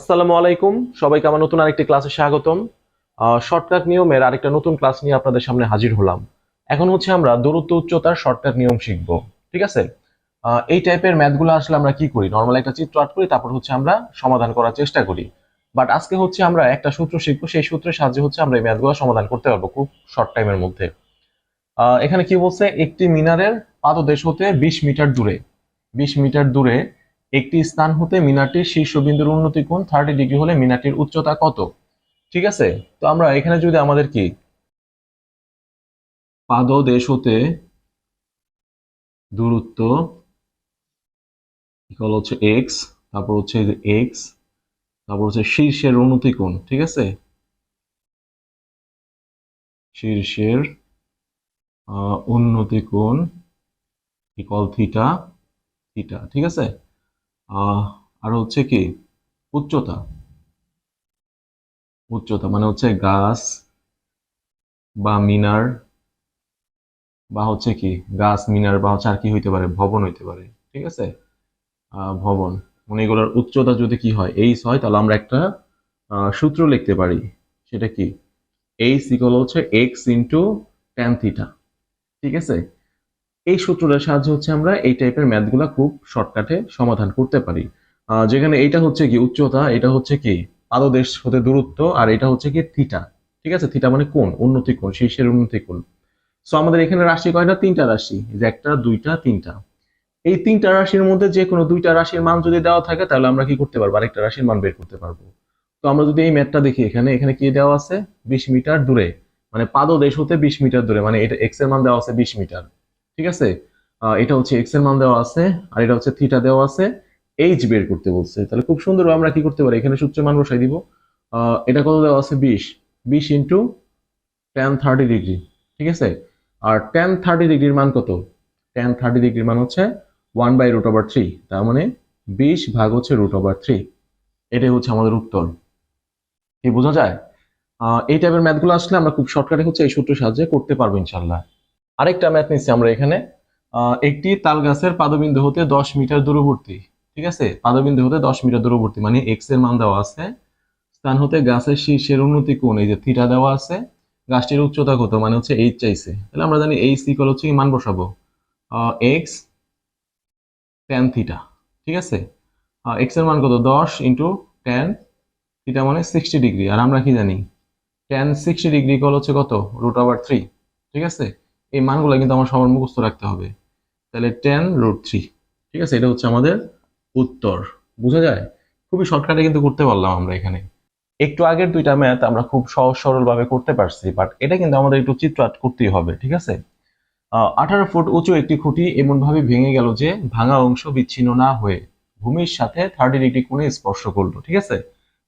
আসসালামু আলাইকুম। সবাইকে আমার নতুন আরেকটি ক্লাসে স্বাগতম। শর্টকাট নিয়মের আরেকটা নতুন ক্লাস নিয়ে আপনাদের সামনে হাজির হলাম। এখন হচ্ছে আমরা দূরত্ব, উচ্চতার শর্টকাট নিয়ম শিখব, ঠিক আছে? এই টাইপের ম্যাথগুলো আসলে আমরা কি করি? নর্মাল একটা চিত্র আর্ট করি, তারপর হচ্ছে আমরা সমাধান করার চেষ্টা করি। বাট আজকে হচ্ছে আমরা একটা সূত্র শিখব, সেই সূত্রের সাহায্যে হচ্ছে আমরা এই ম্যাথগুলো সমাধান করতে পারব খুব শর্ট টাইমের মধ্যে। এখানে কি বলছে? একটি মিনারের পাদদেশ হতে বিশ মিটার দূরে, বিশ মিটার দূরে একটি স্থান হতে মিনারটির শীর্ষবিন্দুর উন্নতি কোণ থার্টি ডিগ্রি হলে মিনারটির উচ্চতা কত? ঠিক আছে? তো আমরা এখানে যদি আমাদের কি? পাদদেশ হতে দূরত্ব হচ্ছে এক্স তারপর হচ্ছে এক্স তারপর হচ্ছে শীর্ষের উন্নতি কোণ, ঠিক আছে? শীর্ষের উন্নতি কোণ ইকুয়াল থিটা থিটা ঠিক আছে? আর হচ্ছে কি, উচ্চতা। উচ্চতা মানে হচ্ছে গাছ বা মিনার বা হচ্ছে কি, গাছ, মিনার বা হচ্ছে আর কি হইতে পারে, ভবন হইতে পারে, ঠিক আছে? ভবন। মানে এগুলোর উচ্চতা যদি কি হয় এইচ হয়, তাহলে আমরা একটা সূত্র লিখতে পারি। সেটা কি? এইচ ইকুয়াল হচ্ছে এক্স ইন্টু ট্যান থিটা ঠিক আছে? এই সূত্রটার সাহায্যে হচ্ছে আমরা এই টাইপের ম্যাথগুলা খুব শর্টকাটে সমাধান করতে পারি। যেখানে এইটা হচ্ছে কি উচ্চতা, এটা হচ্ছে কি পাদদেশ হতে দূরত্ব, আর এটা হচ্ছে কি থিটা ঠিক আছে? থিটা মানে কোণ উন্নতি কোণ শীর্ষের উন্নতি কোণ সো আমাদের এখানে রাশি কয়টা? তিনটা রাশি। যে একটা, দুইটা, তিনটা। এই তিনটা রাশির মধ্যে যে কোনো দুইটা রাশির মান যদি দেওয়া থাকে, তাহলে আমরা কি করতে পারব? আরেকটা রাশির মান বের করতে পারব। তো আমরা যদি এই ম্যাথটা দেখি, এখানে এখানে কি দেওয়া আছে? বিশ মিটার দূরে। মানে পাদদেশ হতে বিশ মিটার দূরে। মানে এটা এক্সের মান দেওয়া আছে বিশ মিটার। ঠিক আছে? এটা হচ্ছে এক্সের মান দেওয়া আছে, আর এটা হচ্ছে থিটা দেওয়া আছে। এইচ বের করতে বলছে। তাহলে খুব সুন্দর আমরা কি করতে পারি? এখানে সূত্রের মান বসাই দিব। এটা কত দেওয়া আছে? বিশ। বিশ ইন্টু টেন থার্টি ডিগ্রি ঠিক আছে? আর টেন থার্টি ডিগ্রির মান কত? টেন থার্টি ডিগ্রির মান হচ্ছে one by root over three তার মানে বিশ ভাগ হচ্ছে রুট ওভার থ্রি এটাই হচ্ছে আমাদের উত্তর। কি, বোঝা যায়? এই টাইপের ম্যাথগুলো আসলে আমরা খুব শর্টকাটে হচ্ছে এই সূত্রের সাহায্যে করতে পারব ইনশাল্লাহ আরেকটা ম্যাথ নিচ্ছি আমরা এখানে। একটি তাল গাছের পাদবিন্দু হতে দশ মিটার দূরবর্তী, ঠিক আছে? পাদবিন্দু হতে দশ মিটার দূরবর্তী মানে এক্সের মান দেওয়া আছে। স্থান হতে গাছের শীর্ষের উন্নতি কোণ এই যে থিটা দেওয়া আছে, গাছটির উচ্চতা কত মানে হচ্ছে এইচ চাইছে। তাহলে আমরা জানি এইচ ইকুয়াল হচ্ছে মান বসাবো। এক্স টেন থিটা ঠিক আছে? এক্সের মান কত, দশ ইন্টু টেন থিটা মানে সিক্সটি ডিগ্রি আর আমরা কি জানি টেন সিক্সটি ডিগ্রি ইকুয়াল হচ্ছে কত রুট ওভার থ্রি ঠিক আছে? এই মানগুলো কিন্তু আমার সবার মুখস্থ রাখতে হবে। তাহলে টেন রুট থ্রি ঠিক আছে? এটা হচ্ছে আমাদের উত্তর। বোঝা যায়? খুবই শর্টকাটে কিন্তু করতে পারলাম আমরা এখানে। একটু আগের দুইটা ম্যাথ আমরা খুব সহজ সরলভাবে করতে পারছি বাট এটা কিন্তু আমাদের একটু চিত্র আর্ট করতেই হবে, ঠিক আছে? আঠারো ফুট উঁচু একটি খুঁটি এমন ভাবে ভেঙে গেল যে ভাঙা অংশ বিচ্ছিন্ন না হয়ে ভূমির সাথে থার্টি ডিগ্রি কোণে স্পর্শ করল, ঠিক আছে?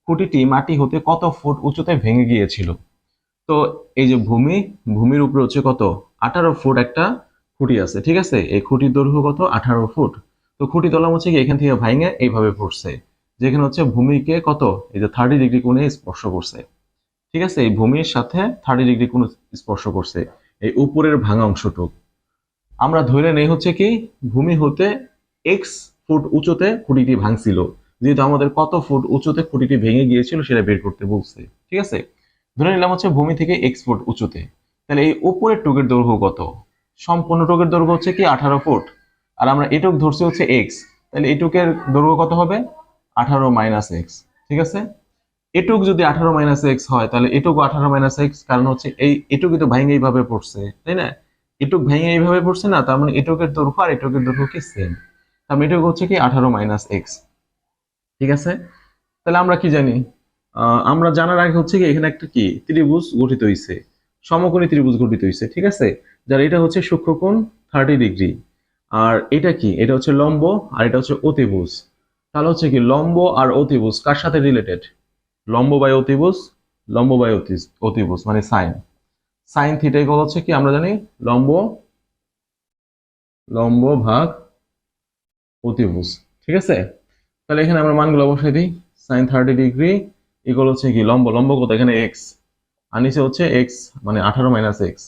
খুঁটিটি মাটি হতে কত ফুট উঁচুতে ভেঙে গিয়েছিল? তো এই যে ভূমি, ভূমির উপরে হচ্ছে কত? আঠারো ফুট একটা খুঁটি আছে, ঠিক আছে? এই খুঁটির দৈর্ঘ্য কত? আঠারো ফুট। তো খুঁটি তলা হচ্ছে কি, এখান থেকে ভাঙে এইভাবে পড়ছে। যেখানে হচ্ছে ভূমিকে কত? এই যে থার্টি ডিগ্রি কোণে স্পর্শ করছে। ঠিক আছে? এই ভূমির সাথে থার্টি ডিগ্রি কোণ স্পর্শ করছে। এই উপরের ভাঙা অংশটুক। আমরা ধরে নেই হচ্ছে কি, ভূমি হতে এক্স ফুট উঁচুতে খুঁটিটি ভাঙছিল। যেহেতু আমাদের কত ফুট উঁচুতে খুঁটিটি ভেঙে গিয়েছিল, সেটা বের করতে বলছে। ঠিক আছে? ধরে নিলাম হচ্ছে ভূমি থেকে এক্স ফুট উঁচুতে। তাহলে এই উপরের টুকের দৈর্ঘ্য কত? সম্পূর্ণ টুকের দৈর্ঘ্য হচ্ছে কি? আঠারো ফুট। আর আমরা এটুক ধরছি হচ্ছে এক্স তাহলে এটুকের দৈর্ঘ্য কত হবে? আঠারো মাইনাস এক্স ঠিক আছে? এটুক যদি আঠারো মাইনাস এক্স হয়, তাহলে এটুকু আঠারো মাইনাস এক্স কারণ হচ্ছে এই এটুকু তো ভাঙে এইভাবে পড়ছে, তাই না? এটুক ভেঙে এইভাবে পড়ছে না, তার মানে এটুকের দৈর্ঘ্য আর এটুকের দৈর্ঘ্য কি সেম তার মানে এটুকু হচ্ছে কি? আঠারো মাইনাস এক্স ঠিক আছে? তাহলে আমরা কি জানি? আমরা জানার আগে হচ্ছে কি, এখানে একটা কি? ত্রিভুজ গঠিত হয়েছে সমকোণী ত্রিভুজ গঠিত হয়েছে ঠিক আছে? যার এটা হচ্ছে সূক্ষ্মকোণ থার্টি ডিগ্রি আর এটা কি? এটা হচ্ছে লম্ব আর এটা হচ্ছে অতিভুজ। তাহলে হচ্ছে কি লম্ব আর অতিভুজ কার সাথে রিলেটেড লম্ব বাই অতিভুজ, লম্ব বাই অতি- অতিভুজ মানে সাইন সাইন থিটা ইকুয়াল হচ্ছে কি? আমরা জানি লম্ব লম্ব ভাগ অতিভুজ, ঠিক আছে? তাহলে এখানে আমরা মানগুলো বসাই দিই। সাইন থার্টি ডিগ্রি ইকুয়াল হচ্ছে কি লম্ব লম্ব কত? এখানে এক্স আর নিচে হচ্ছে এক্স মানে আঠারো মাইনাস এক্স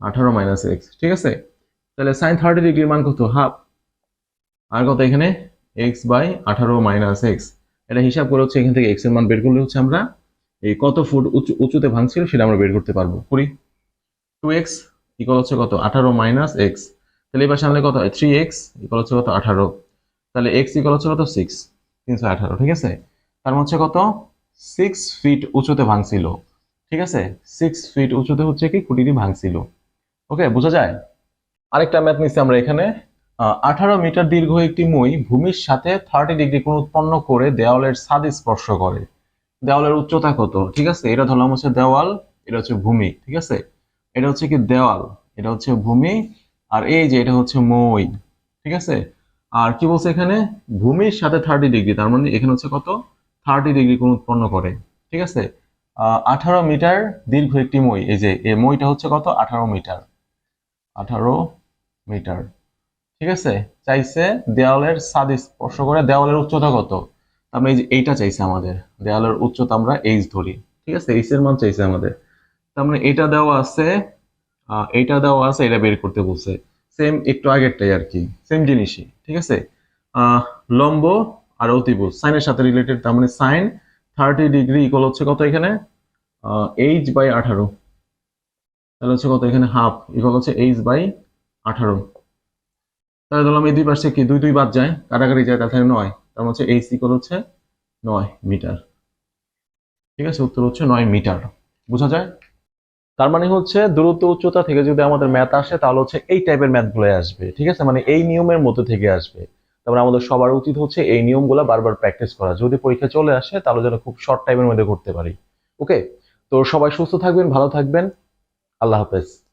আঠারো মাইনাস এক্স ঠিক আছে? তাহলে সাইন থার্টি ডিগ্রির মান কত? হাফ আর কত এখানে? এক্স বাই আঠারো মাইনাস এক্স এটা হিসাব করে হচ্ছে এখান থেকে এক্সের মান বের করলে হচ্ছে আমরা এই কত ফুট উঁচু, উঁচুতে ভাঙছিল সেটা আমরা বের করতে পারব। করি? টু এক্স ইকুয়াল হচ্ছে কত? আঠারো মাইনাস এক্স তাহলে এবার সামনে কত থ্রি এক্স ইকুয়াল হচ্ছে কত? আঠারো। তাহলে এক্স ইকুয়াল হচ্ছে কত? সিক্স তিনশো আঠারো, ঠিক আছে? তার মানে হচ্ছে কত? সিক্স ফিট উঁচুতে ভাঙছিল। ঠিক আছে? সিক্স ফিট উঁচুতে হচ্ছে কি? খুঁটিটি ভাঙছিল। ওকে বোঝা যায়? আরেকটা ম্যাথ নিচ্ছি আমরা এখানে। আঠারো মিটার দীর্ঘ একটি মই ভূমির সাথে থার্টি ডিগ্রি কোণ উৎপন্ন করে দেওয়ালের ছাদ স্পর্শ করে। দেওয়ালের উচ্চতা কত? ঠিক আছে? এটা ধরলাম হচ্ছে দেওয়াল, এটা হচ্ছে ভূমি, ঠিক আছে? এটা হচ্ছে কি দেওয়াল? এটা হচ্ছে ভূমি, আর এই যে এটা হচ্ছে মই, ঠিক আছে? আর কি বলছে এখানে? ভূমির সাথে থার্টি ডিগ্রি তার মানে এখানে হচ্ছে কত? থার্টি ডিগ্রি কোণ উৎপন্ন করে, ঠিক আছে? আঠারো মিটার দীর্ঘ একটি মই। এই যে, এই মইটা হচ্ছে কত? আঠারো মিটার। আঠারো মিটার। ঠিক আছে? চাইছে দেওয়ালের ছাদ স্পর্শ করে দেওয়ালের উচ্চতা কত? মানে এই যে, এইটা চাইছে আমাদের। দেওয়ালের উচ্চতা আমরা এইচ ধরি। ঠিক আছে? এইচ এর মান চাইছে আমাদের। তার মানে এটা দেওয়া আছে এইটা দেওয়া আছে, এটা বের করতে বলছে। সেম একটু আগেরটাই আর কি। সেম জিনিসই। ঠিক আছে? লম্ব আর অতিভুজ সাইনের সাথে রিলেটেড তার মানে সাইন থার্টি ডিগ্রি ইকুয়াল হচ্ছে কত এখানে? এইচ বাই আঠারো। তাহলে হচ্ছে কত? এখানে হাফ ইকুয়াল হচ্ছে এইচ বাই আঠারো। তাহলে ধরলাম এই দুই পাশে কি? দুই দুই বাদ যায়। কাটাকাটি যায় তাহলে নয়। তার মানে হচ্ছে এইচ ইকুয়াল হচ্ছে নয় মিটার ঠিক আছে? উত্তর হচ্ছে নয় মিটার বোঝা যায়? তার মানে হচ্ছে দূরত্ব উচ্চতা থেকে যদি আমাদের ম্যাথ আসে, তাহলে হচ্ছে এই টাইপের ম্যাথ ম্যাথগুলো আসবে। ঠিক আছে? মানে এই নিয়মের মধ্যে থেকে আসবে। তারপরে আমাদের সবার উচিত হচ্ছে এই নিয়মগুলো বারবার প্র্যাকটিস করা। যদি পরীক্ষা চলে আসে, তাহলে যেন খুব শর্ট টাইমের মধ্যে করতে পারি। ওকে তো সবাই সুস্থ থাকবেন, ভালো থাকবেন। আল্লাহ হাফেজ।